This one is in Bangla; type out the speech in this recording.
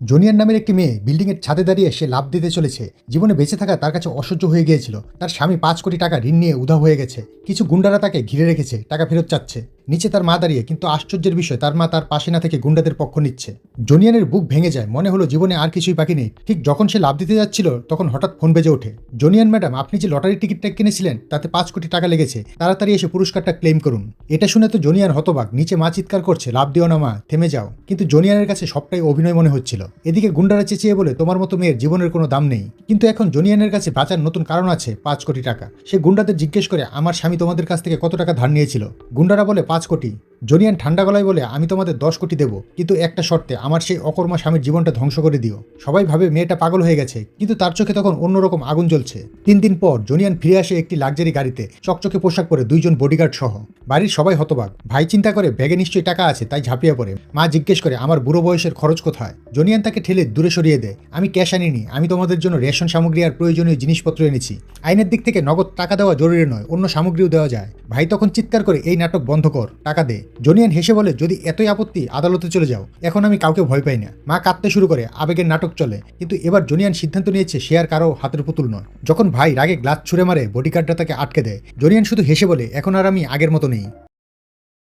জুনিয়র নামের একটি মেয়ে বিল্ডিংয়ের ছাদে দাঁড়িয়ে সে লাভ দিতে চলেছে। জীবনে বেঁচে থাকা তার কাছে অসহ্য হয়ে গিয়েছিল। তার স্বামী পাঁচ কোটি টাকা ঋণ নিয়ে উধা হয়ে গেছে। কিছু গুন্ডারা তাকে ঘিরে রেখেছে, টাকা ফেরত চাচ্ছে। নিচে তার মা দাঁড়িয়ে, কিন্তু আশ্চর্যের বিষয়, তার মা তার পাশে না থেকে গুন্ডাদের পক্ষ নিচ্ছে। জোনিয়ানের বুক ভেঙে যায়, মনে হলো জীবনে আর কিছুই বাকি নেই। ঠিক যখন সে লাভ দিতে যাচ্ছিল, তখন হঠাৎ ফোন বেজে ওঠে। জোনিয়ান, ম্যাডাম, আপনি যে লটারির টিকিটটা কিনেছিলেন, তাতে পাঁচ কোটি টাকা লেগেছে। তাড়াতাড়ি এসে পুরস্কারটা ক্লেম করুন। এটা শুনে তো জুনিয়র হতবাক। নিচে মা চিৎকার করছে, লাভ দিও না মা, থেমে যাও। কিন্তু জুনিয়রের কাছে সবটাই অভিনয় মনে হচ্ছিল। এদিকে গুন্ডারা চেঁচিয়ে বলে, তোমার মতো মেয়ের জীবনের কোনো দাম নেই। কিন্তু এখন জোনিয়ানের কাছে বাঁচার নতুন কারণ আছে পাঁচ কোটি টাকা। সে গুন্ডাদের জিজ্ঞেস করে, আমার স্বামী তোমাদের কাছ থেকে কত টাকা ধার নিয়েছিল? গুন্ডারা বলে, পাঁচ কোটি। জনিয়ান ঠান্ডা গলায় বলে, আমি তোমাদের দশ কোটি দেবো। কিন্তু একটা শর্তে, আমার সেই অকর্মা স্বামীর জীবনটা ধ্বংস করে দিও। সবাই ভাবে মেয়েটা পাগল হয়ে গেছে, কিন্তু তার চোখে তখন অন্যরকম আগুন জ্বলছে। তিন দিন পর জনিয়ান ফিরে আসে একটি লাক্সারি গাড়িতে, চকচকে পোশাক পরে দুইজন বডিগার্ড সহ। বাড়ির সবাই হতবাক। ভাই চিন্তা করে, ব্যাগে নিশ্চয়ই টাকা আছে, তাই ঝাঁপিয়ে পড়ে। মা জিজ্ঞেস করে, আমার বুড়ো বয়সের খরচ কোথায়? জনিয়ান তাকে ঠেলে দূরে সরিয়ে দেয় আমি ক্যাশ আনিনি। আমি তোমাদের জন্য রেশন সামগ্রী আর প্রয়োজনীয় জিনিসপত্র এনেছি। আইনের দিক থেকে নগদ টাকা দেওয়া জরুরি নয়, অন্য সামগ্রীও দেওয়া যায়। ভাই তখন চিৎকার করে, এই নাটক বন্ধ কর, টাকা দে। জনিয়ান হেসে বলে, যদি এতই আপত্তি, আদালতে চলে যাও। এখন আমি কাউকে ভয় পাই না। মা কাঁদতে শুরু করে, আবেগের নাটক চলে। কিন্তু এবার জনিয়ান সিদ্ধান্ত নিয়েছে, সে আর কারও হাতের পুতুল নয়। যখন ভাই রাগে গ্লাস ছুঁড়ে মারে, বডিগার্ডরা তাকে আটকে দেয়। জনিয়ান শুধু হেসে বলে, এখন আর আমি আগের মতো নেই Земли.